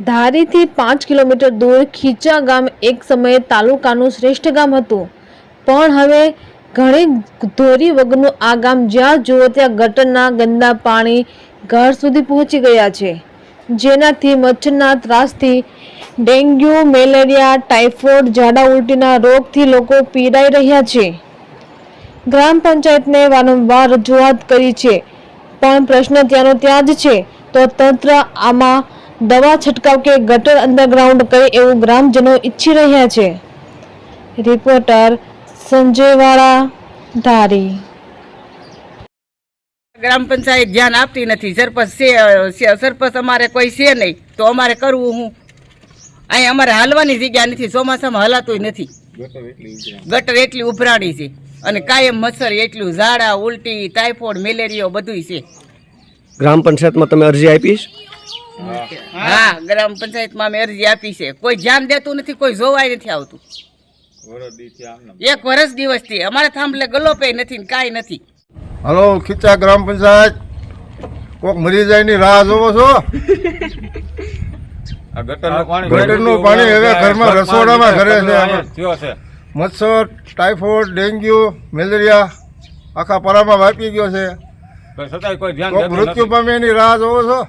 ધારીથી પાંચ કિલોમીટર દૂર ખીચા ગામ એક સમયે તાલુકાનું શ્રેષ્ઠ ગામ હતું. પણ હવે ઘણી ધોરી વગરનું આ ગામ જ્યાં જુઓ ત્યાં ગટરના ગંદા પાણી ઘર સુધી પહોંચી ગયા છે. જેનાથી મચ્છરના ત્રાસથી, ડેન્ગ્યુ, મેલેરિયા, ટાઇફોઇડ ઝાડા ઉલટીના રોગથી લોકો પીડાઈ રહ્યા છે. ગ્રામ પંચાયતને વારંવાર રજૂઆત કરી છે. પણ પ્રશ્ન ત્યાંનો ત્યાં જ છે. તો તંત્ર આમાં દવા છંટકાવ કે ગટર અંડરગ્રાઉન્ડ કરે એવું ગ્રામજનો ઈચ્છી રહ્યા છે. રિપોર્ટર સંજયવાળા ધારી. ગ્રામ પંચાયત ધ્યાન આપતી નથી. સરપંચ છે સરપંચ અમારે કોઈ છે નહીં તો અમારે કરવું હું? અહીં અમારે હાલવાની જગ્યા નથી ચોમાસામાં હલાતું નથી. ગટર એટલી ઉભરાણી છે અને કાયમ મચ્છર એટલું ઝાડા ઉલટી ટાઇફોઇડ મેલેરિયો બધું છે. ગ્રામ પંચાયતમાં તમે અરજી આપીશ હા. ગ્રામ પંચાયતમાં અમે અરજી આપી છે. કોઈ ધ્યાન દેતું નથી કોઈ જોવાય નથી આવતું. એક વર્ષ દિવસથી અમારે થાંભલે ગલોપે નથી ને કાંઈ નથી. હલો ખીચા ગ્રામ પંચાયત. કોક મરી જાય ની રાહ જોવો છો? ગટરનું પાણી હવે ઘરમાં રસોડામાં ઘરે છે. મચ્છર ટાઇફોઇડ ડેન્ગ્યુ મેલેરિયા આખા પરામાં વાપી ગયો છે. છતાંય કોઈ ધ્યાન મૃત્યુ પામે એની રાહ જોવો છો?